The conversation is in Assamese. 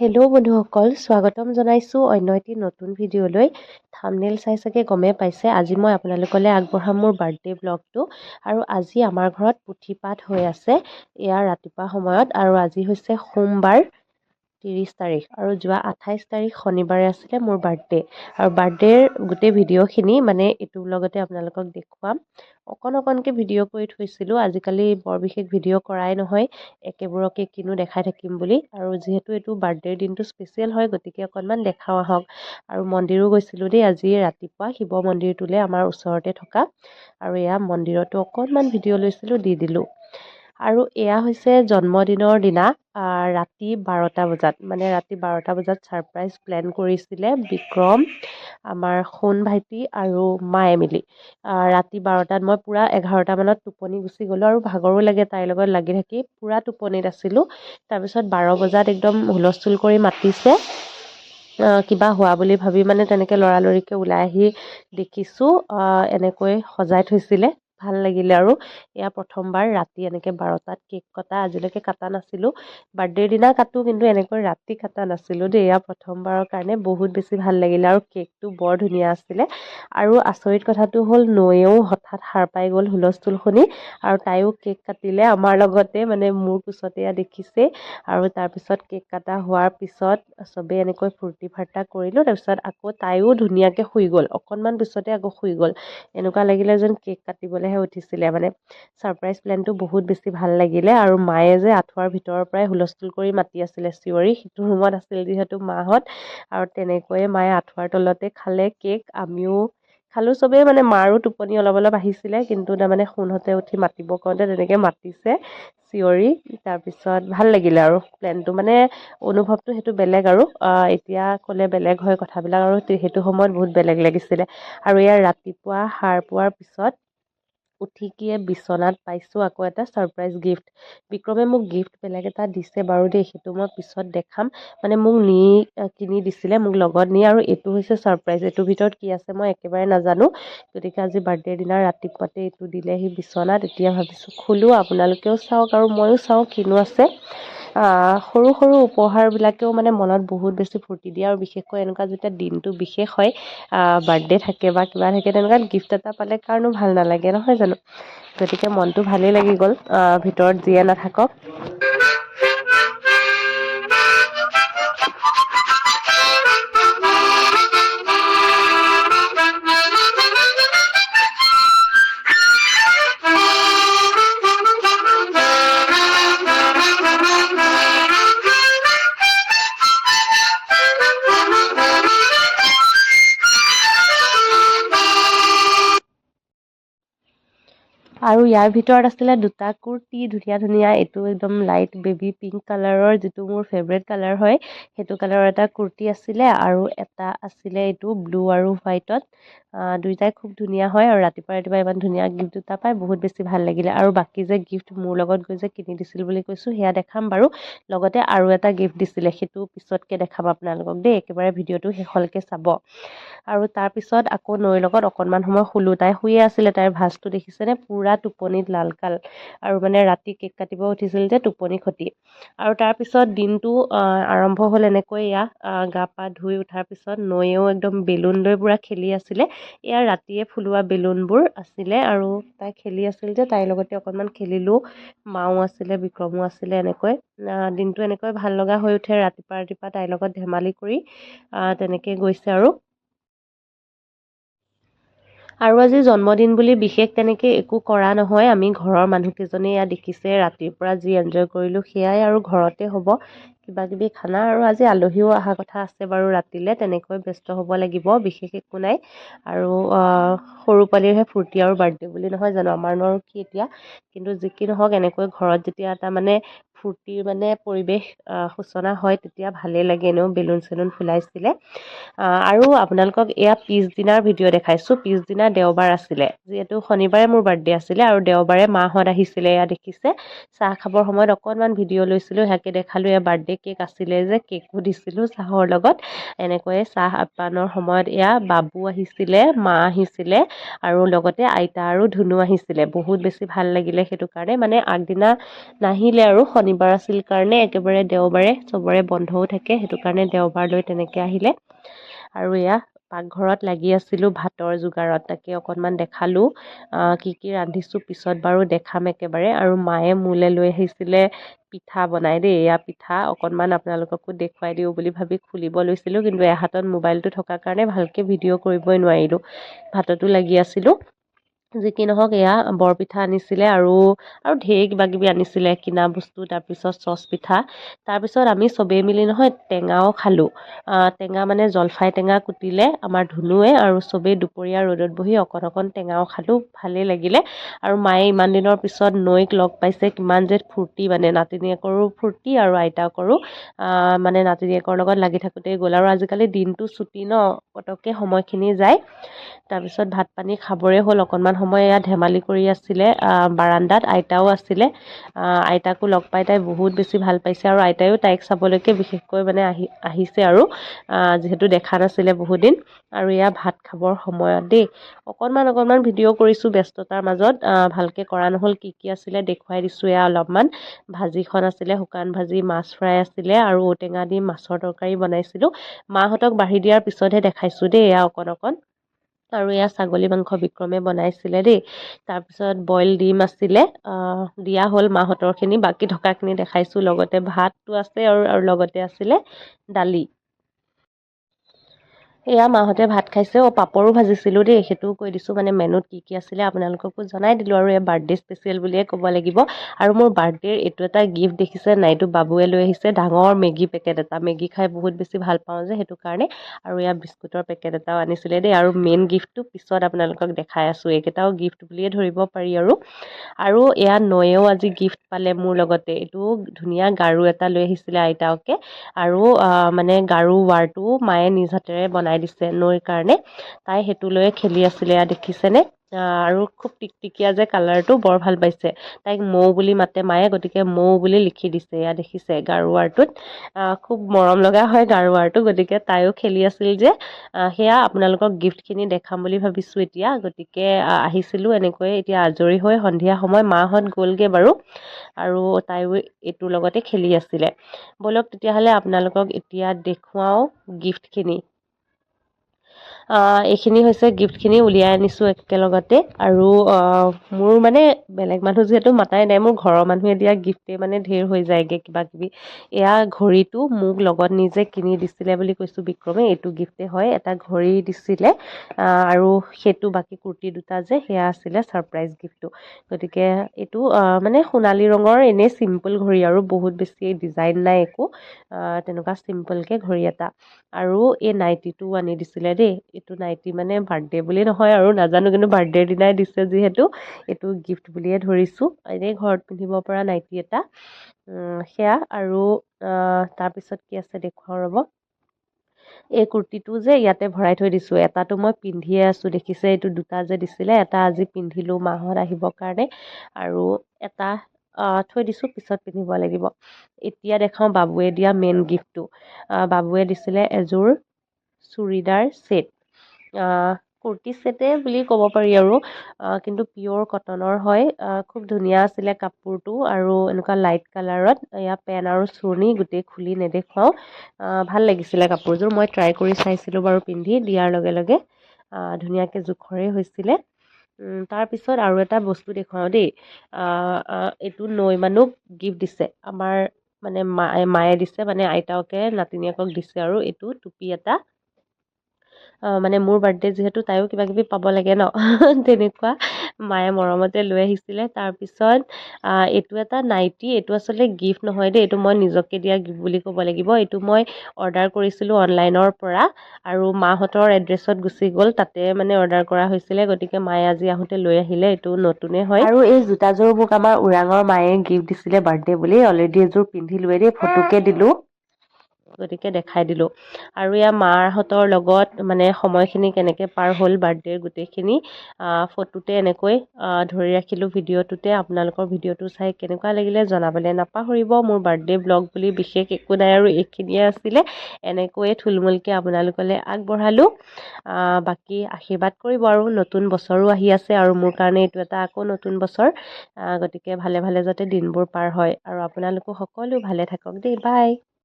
হেল্ল' বন্ধুসকল স্বাগতম জনাইছোঁ অন্য এটি নতুন ভিডিঅ'লৈ। থামনেল চাই চাগে গমেই পাইছে আজি মই আপোনালোকলৈ আগবঢ়াম মোৰ বাৰ্থডে ব্লগটো আৰু আজি আমাৰ ঘৰত পুথি পাঠ হৈ আছে। এয়া ৰাতিপুৱা সময়ত আৰু আজি হৈছে সোমবাৰ। ত্ৰিছ তাৰিখ আৰু যোৱা আঠাইছ তাৰিখ শনিবাৰে আছিলে মোৰ বাৰ্থডে। আৰু বাৰ্থডেৰ গোটেই ভিডিঅ'খিনি মানে এইটো লগতে আপোনালোকক দেখুৱাম। অকণ অকণকৈ ভিডিঅ' কৰি থৈছিলোঁ। আজিকালি বৰ বিশেষ ভিডিঅ' কৰাই নহয়। একেবোৰকে কিনো দেখাই থাকিম বুলি। আৰু যিহেতু এইটো বাৰ্থডেৰ দিনটো স্পেচিয়েল হয় গতিকে অকণমান দেখাওঁ আহক। আৰু মন্দিৰো গৈছিলোঁ দেই আজি ৰাতিপুৱা। শিৱ মন্দিৰটোলৈ আমাৰ ওচৰতে থকা। আৰু এয়া মন্দিৰতো অকণমান ভিডিঅ' লৈছিলোঁ দি দিলোঁ। আৰু এয়া হৈছে জন্মদিনৰ দিনা ৰাতি বাৰটা বজাত মানে ৰাতি বাৰটা বজাত ছাৰপ্ৰাইজ প্লেন কৰিছিলে বিক্ৰম আমাৰ সোণ ভাইটি আৰু মায়ে মিলি। ৰাতি বাৰটাত মই পূৰা এঘাৰটা মানত টোপনি গুচি গ'লোঁ আৰু ভাগৰো লাগে তাইৰ লগত লাগি থাকি পূৰা টোপনিত আছিলোঁ। তাৰপিছত বাৰ বজাত একদম হুলস্থুল কৰি মাতিছে কিবা হোৱা বুলি ভাবি মানে তেনেকৈ লৰালৰিকৈ ওলাই আহি দেখিছোঁ এনেকৈ সজাই থৈছিলে। ভাল লাগিলে আৰু। এয়া প্ৰথমবাৰ ৰাতি এনেকৈ বাৰটাত কেক কটা আজিলৈকে কটা নাছিলোঁ। বাৰ্থডেৰ দিনা কাটোঁ কিন্তু এনেকৈ ৰাতি কটা নাছিলোঁ দেই। এয়া প্ৰথমবাৰৰ কাৰণে বহুত বেছি ভাল লাগিলে আৰু কেকটো বৰ ধুনীয়া আছিলে। আৰু আচৰিত কথাটো হ'ল নৈয়েও হঠাৎ সাৰ পাই গ'ল হুলস্থুল শুনি আৰু তাইও কেক কাটিলে। আমাৰ লগতে মানে মোৰ কোচতে এয়া দেখিছেই আৰু তাৰপিছত কেক কটা হোৱাৰ পিছত চবেই এনেকৈ ফূৰ্তি ফাৰ্তা কৰিলোঁ। তাৰপিছত আকৌ তাইও ধুনীয়াকৈ শুই গ'ল। অকণমান পিছতে আকৌ শুই গ'ল। এনেকুৱা লাগিলে যেন কেক কাটিবলৈহে উঠিছিলে। মানে ছাৰপ্ৰাইজ প্লেনটো বহুত বেছি ভাল লাগিলে আৰু মায়ে যে আঁঠুৱাৰ ভিতৰৰ পৰাই হুলস্থুল কৰি মাতি আছিলে চিঞৰি সিটো ৰুমত আছিল যিহেতু মাহঁত। আৰু তেনেকৈয়ে মায়ে আঁঠুৱাৰ তলতে খালে কেক আমিও খালোঁ। চবেই মানে মাৰো টোপনি অলপ অলপ আহিছিলে কিন্তু তাৰমানে সোণহঁতে উঠি মাতিব কওঁতে তেনেকৈ মাতিছে চিঞৰি। তাৰপিছত ভাল লাগিলে আৰু প্লেনটো মানে অনুভৱটো সেইটো বেলেগ আৰু। এতিয়া ক'লে বেলেগ হয় কথাবিলাক আৰু সেইটো সময়ত বহুত বেলেগ লাগিছিলে। আৰু ইয়াৰ ৰাতিপুৱা সাৰ পোৱাৰ পিছত উঠিকিয়ে বিচনাত পাইছোঁ আকৌ এটা ছাৰপ্ৰাইজ গিফ্ট বিক্ৰমে মোক গিফ্ট বেলেগ এটা দিছে বাৰু দেই, সেইটো মই পিছত দেখাম। মানে মোক নি কিনি দিছিলে, মোক লগত নি আৰু এইটো হৈছে ছাৰপ্ৰাইজ এইটোৰ ভিতৰত কি আছে মই একেবাৰে নাজানো। গতিকে আজি বাৰ্থডেৰ দিনা ৰাতিপুৱাতে এইটো দিলেহি বিচনাত। এতিয়া ভাবিছোঁ, খোলোঁ, আপোনালোকেও চাওক আৰু ময়ো চাওঁ কিনো আছে। সৰু সৰু উপহাৰবিলাকেও মানে মনত বহুত বেছি ফূৰ্তি দিয়ে আৰু বিশেষকৈ এনেকুৱা যেতিয়া দিনটো বিশেষ হয় বাৰ্থডে থাকে বা কিবা থাকে তেনেকুৱাত গিফ্ট এটা পালে কাৰণো ভাল নালাগে নহয় জানো? গতিকে মনটো ভালেই লাগি গ'ল ভিতৰত যিয়ে নাথাকক। আৰু ইয়াৰ ভিতৰত আছিলে দুটা কুৰ্তি ধুনীয়া ধুনীয়া এইটো একদম লাইট বেবী পিংক কালাৰৰ যিটো মোৰ ফেভৰেট কালাৰ হয় সেইটো কালাৰৰ এটা কুৰ্তি আছিলে আৰু এটা আছিলে এইটো ব্লু আৰু হোৱাইটত দুইটাই খুব ধুনীয়া হয় আৰু ৰাতিপুৱা ৰাতিপুৱা ইমান ধুনীয়া গিফ্ট দুটা পাই বহুত বেছি ভাল লাগিলে। আৰু বাকী যে গিফ্ট মোৰ লগত গৈ যে কিনি দিছিল বুলি কৈছোঁ সেয়া দেখাম বাৰু। লগতে আৰু এটা গিফ্ট দিছিলে সেইটো পিছতকৈ দেখাম আপোনালোকক দেই একেবাৰে ভিডিঅ'টো শেষলৈকে চাব। আৰু তাৰপিছত আকৌ নৈৰ লগত অকণমান সময় শুলোঁ তাই শুয়ে আছিলে তাইৰ ভাজটো দেখিছেনে? পূৰা টোপনিত লালকাল আৰু মানে ৰাতি কেক কাটিব উঠিছিল যে টোপনি খতি আৰু তাৰপিছত দিনটো আৰম্ভ হ'ল এনেকৈ এয়া গা পা ধুই উঠাৰ পিছত নৈয়েও একদম বেলুন লৈ পূৰা খেলি আছিলে। এয়া ৰাতিয়ে ফুলোৱা বেলুনবোৰ আছিলে আৰু তাই খেলি আছিল যে তাইৰ লগতে অকণমান খেলিলোঁ। মাও আছিলে বিক্ৰমো আছিলে এনেকৈ। দিনটো এনেকৈ ভাল লগা হৈ উঠে। ৰাতিপুৱা ৰাতিপুৱা তাইৰ লগত ধেমালি কৰি তেনেকৈ গৈছে আৰু। আৰু আজি জন্মদিন বুলি বিশেষ তেনেকৈ একো কৰা নহয়। আমি ঘৰৰ মানুহকেইজনে এয়া দেখিছে ৰাতিৰ পৰা যি এনজয় কৰিলোঁ সেয়াই আৰু ঘৰতে হ'ব। কিবা কিবি খানা আৰু আজি আলহীও অহা কথা আছে বাৰু ৰাতিলৈ তেনেকৈ ব্যস্ত হ'ব লাগিব বিশেষ একো নাই। আৰু সৰু পোৱালিৰহে ফূৰ্তি আৰু বাৰ্থডে বুলি নহয় জানো? আমাৰনো আৰু কি এতিয়া? কিন্তু যি কি নহওক এনেকৈ ঘৰত যেতিয়া এটা মানে ফূৰ্তিৰ মানে পৰিৱেশ সূচনা হয় তেতিয়া ভালেই লাগে এনেও বেলুন চেলুন ফুলাইছিলে। আৰু আপোনালোকক এয়া পিছদিনাৰ ভিডিঅ' দেখাইছোঁ পিছদিনা দেওবাৰ আছিলে। যিহেতু শনিবাৰে মোৰ বাৰ্থডে আছিলে আৰু দেওবাৰে মাহঁত আহিছিলে এয়া দেখিছে। চাহ খাবৰ সময়ত অকণমান ভিডিঅ' লৈছিলোঁ সেয়াকে দেখালোঁ এয়া বাৰ্থডে কেক আছিলে যে কেকো দিছিলোঁ চাহৰ লগত। এনেকৈয়ে চাহ আপ্যায়নৰ সময়ত এয়া বাবু আহিছিলে মা আহিছিলে আৰু লগতে আইতা আৰু ধুনু আহিছিলে। বহুত বেছি ভাল লাগিলে সেইটো কাৰণে মানে আগদিনা নাহিলে আৰু শনি শনিবাৰ আছিল কাৰণে একেবাৰে দেওবাৰে চবৰে বন্ধও থাকে সেইটো কাৰণে দেওবাৰলৈ তেনেকৈ আহিলে। আৰু এয়া পাকঘৰত লাগি আছিলোঁ ভাতৰ যোগাৰত তাকে অকণমান দেখালোঁ কি কি ৰান্ধিছোঁ পিছত বাৰু দেখাম একেবাৰে। আৰু মায়ে মোলৈ লৈ আহিছিলে পিঠা বনাই দেই এয়া পিঠা। অকণমান আপোনালোককো দেখুৱাই দিওঁ বুলি ভাবি খুলিব লৈছিলোঁ কিন্তু এহাতত মোবাইলটো থকাৰ কাৰণে ভালকৈ ভিডিঅ' কৰিবই নোৱাৰিলোঁ। ভাততো লাগি আছিলোঁ। যি কি নহওক এয়া বৰপিঠা আনিছিলে আৰু আৰু ঢেৰ কিবা কিবি আনিছিলে কিনা বস্তু তাৰপিছত চচ পিঠা। তাৰপিছত আমি চবেই মিলি নহয় টেঙাও খালোঁ। টেঙা মানে জলফাই টেঙা কুটিলে আমাৰ ধুনুৱে আৰু চবেই দুপৰীয়া ৰ'দত বহি অকণ অকণ টেঙাও খালোঁ ভালেই লাগিলে। আৰু মায়ে ইমান দিনৰ পিছত নৈক লগ পাইছে কিমান যে ফূৰ্তি মানে নাতিনীয়েকৰো ফূৰ্তি আৰু আইতাকৰো। মানে নাতিনীয়েকৰ লগত লাগি থাকোঁতেই গ'ল আৰু আজিকালি দিনটো ছুটি ন পটককৈ সময়খিনি যায়। তাৰপিছত ভাত পানী খাবৰে হ'ল অকণমান সময় এয়া ধেমালি কৰি আছিলে বাৰান্দাত আইতাও আছিলে। আইতাকো লগ পাই তাই বহুত বেছি ভাল পাইছে আৰু আইতায়ো তাইক চাবলৈকে বিশেষকৈ মানে আহি আহিছে আৰু যিহেতু দেখা নাছিলে বহুত দিন আৰু এয়া ভাত খাবৰ সময়ত দেই। অকণমান অকণমান ভিডিঅ' কৰিছোঁ ব্যস্ততাৰ মাজত ভালকৈ কৰা নহ'ল কি কি আছিলে দেখুৱাই দিছোঁ এয়া অলপমান। ভাজিখন আছিলে শুকান ভাজি মাছ ফ্ৰাই আছিলে আৰু ঔটেঙা দি মাছৰ তৰকাৰী বনাইছিলোঁ। মাহঁতক বাঢ়ি দিয়াৰ পিছতহে দেখাইছোঁ দেই এয়া অকণ অকণ। আৰু এয়া ছাগলী মাংস বিক্ৰমে বনাইছিলে দেই। তাৰপিছত বইল ডিম আছিলে দিয়া হ'ল মাহঁতৰখিনি বাকী থকাখিনি দেখাইছোঁ। লগতে ভাতটো আছে আৰু আৰু লগতে আছিলে দালি। এয়া মাহঁতে ভাত খাইছে অঁ পাপৰো ভাজিছিলোঁ দেই সেইটোও কৈ দিছোঁ মানে মেনুত কি কি আছিলে আপোনালোককো জনাই দিলোঁ আৰু এই বাৰ্থডে স্পেচিয়েল বুলিয়ে ক'ব লাগিব। আৰু মোৰ বাৰ্থডেৰ এইটো এটা গিফ্ট দেখিছে নাই এইটো বাবুৱে লৈ আহিছে ডাঙৰ মেগী পেকেট এটা। মেগী খাই বহুত বেছি ভাল পাওঁ যে সেইটো কাৰণে। আৰু এয়া বিস্কুটৰ পেকেট এটাও আনিছিলে দেই। আৰু মেইন গিফ্টটো পিছত আপোনালোকক দেখাই আছোঁ। এইকেইটাও গিফ্ট বুলিয়ে ধৰিব পাৰি আৰু। আৰু এয়া নয়েও আজি গিফ্ট পালে মোৰ লগতে। এইটো ধুনীয়া গাৰু এটা লৈ আহিছিলে আইতাকে। আৰু মানে গাৰু ৱাৰটো মায়ে নিজ হাতেৰে বনাই দিছে নৈৰ কাৰণে। তাই সেইটো লৈয়ে খেলি আছিলে এয়া দেখিছেনে? আৰু খুব টিকটিকীয়া যে কালাৰটো বৰ ভাল পাইছে। তাইক মৌ বুলি মাতে মায়ে গতিকে মৌ বুলি লিখি দিছে এয়া দেখিছে গাৰু ৱাৰটোত খুব মৰম লগা হয় গাৰু ৱাৰটো গতিকে তাইও খেলি আছিল যে। সেয়া আপোনালোকক গিফ্টখিনি দেখাম বুলি ভাবিছোঁ এতিয়া গতিকে আহিছিলোঁ এনেকৈয়ে এতিয়া আজৰি হৈ সন্ধিয়া সময় মাহঁত গ'লগৈ বাৰু। আৰু তাইও এইটোৰ লগতে খেলি আছিলে। ব'লক তেতিয়াহ'লে আপোনালোকক এতিয়া দেখুৱাওঁ গিফ্টখিনি এইখিনি হৈছে গিফ্টখিনি উলিয়াই আনিছোঁ একেলগতে। আৰু মোৰ মানে বেলেগ মানুহ যিহেতু মাতাই নাই মোৰ ঘৰৰ মানুহে দিয়া গিফ্টেই মানে ঢেৰ হৈ যায়গৈ কিবা কিবি এয়া ঘড়ীটো মোক লগত নিজে কিনি দিছিলে বুলি কৈছোঁ বিক্ৰমে এইটো গিফ্টে হয় এটা ঘড়ী দিছিলে। আৰু সেইটো বাকী কুৰ্তি দুটা যে সেয়া আছিলে ছাৰপ্ৰাইজ গিফ্টটো। গতিকে এইটো মানে সোণালী ৰঙৰ এনেই চিম্পুল ঘড়ী আৰু বহুত বেছি ডিজাইন নাই একো। তেনেকুৱা চিম্পলকৈ ঘড়ী এটা। আৰু এই নাইটিটোও আনি দিছিলে দেই এইটো নাইটি মানে বাৰ্থডে বুলি নহয় আৰু নাজানো কিন্তু বাৰ্থডেৰ দিনাই দিছে যিহেতু এইটো গিফ্ট বুলিয়ে ধৰিছোঁ। এনেই ঘৰত পিন্ধিব পৰা নাইটি এটা সেয়া আৰু তাৰপিছত কি আছে দেখুৱাওঁ ৰ'ব। এই কুৰ্তিটো যে ইয়াতে ভৰাই থৈ দিছোঁ এটাটো মই পিন্ধিয়ে আছোঁ দেখিছে এইটো দুটা যে দিছিলে এটা আজি পিন্ধিলোঁ মাহঁত আহিবৰ কাৰণে আৰু এটা থৈ দিছোঁ পিছত পিন্ধিব লাগিব। এতিয়া দেখাওঁ বাবুৱে দিয়া মেইন গিফ্টটো বাবুৱে দিছিলে এযোৰ চুৰিদাৰ ছেট কুৰ্তি ছেটে বুলি ক'ব পাৰি আৰু। কিন্তু পিয়'ৰ কটনৰ হয়। খুব ধুনীয়া আছিলে কাপোৰটো আৰু এনেকুৱা লাইট কালাৰত। এয়া পেন আৰু চুৰ্ণি গোটেই খুলি নেদেখুৱাওঁ। ভাল লাগিছিলে কাপোৰযোৰ। মই ট্ৰাই কৰি চাইছিলোঁ বাৰু পিন্ধি দিয়াৰ লগে লগে। ধুনীয়াকৈ জোখৰে হৈছিলে। তাৰপিছত আৰু এটা বস্তু দেখুৱাওঁ দেই। এইটো নৈ মানুহ গিফ্ট দিছে। আমাৰ মানে মায়ে মায়ে দিছে মানে আইতাকে নাতিনীয়েকক দিছে আৰু এইটো টুপি এটা। মানে মোৰ বাৰ্থডে যিহেতু তাইও কিবা কিবি পাব লাগে ন? তেনেকুৱা। মায়ে মৰমতে লৈ আহিছিলে। তাৰপিছত এইটো এটা নাইটি এইটো আচলতে গিফ্ট নহয় দেই। এইটো মই নিজকে দিয়া গিফ্ট বুলি ক'ব লাগিব। এইটো মই অৰ্ডাৰ কৰিছিলোঁ অনলাইনৰ পৰা আৰু মাহঁতৰ এড্ৰেছত গুচি গ'ল। তাতে মানে অৰ্ডাৰ কৰা হৈছিলে। গতিকে মায়ে আজি আহোঁতে লৈ আহিলে। এইটো নতুনে হয়। আৰু এই জোতাযোৰ মোক আমাৰ ওৰাঙৰ মায়ে গিফ্ট দিছিলে বাৰ্থডে বুলি। অলৰেডি এযোৰ পিন্ধিলোৱে দেই। ফটোকে দিলোঁ। গতিকে দেখাই দিলোঁ। আৰু এয়া মাহঁতৰ লগত মানে সময়খিনি কেনেকৈ পাৰ হ'ল বাৰ্থডেৰ গোটেইখিনি ফটোতে এনেকৈ ধৰি ৰাখিলোঁ ভিডিঅ'টোতে। আপোনালোকৰ ভিডিঅ'টো চাই কেনেকুৱা লাগিলে জনাবলৈ নাপাহৰিব। মোৰ বাৰ্থডে ব্লগ বুলি বিশেষ একো নাই আৰু এইখিনিয়ে আছিলে। এনেকৈয়ে থুলমূলকৈ আপোনালোকলৈ আগবঢ়ালোঁ। বাকী আশীৰ্বাদ কৰিব আৰু। নতুন বছৰো আহি আছে আৰু মোৰ কাৰণে এইটো এটা আকৌ নতুন বছৰ। গতিকে ভালে ভালে যাতে দিনবোৰ পাৰ হয়। আৰু আপোনালোকো সকলো ভালে থাকক দেই। বাই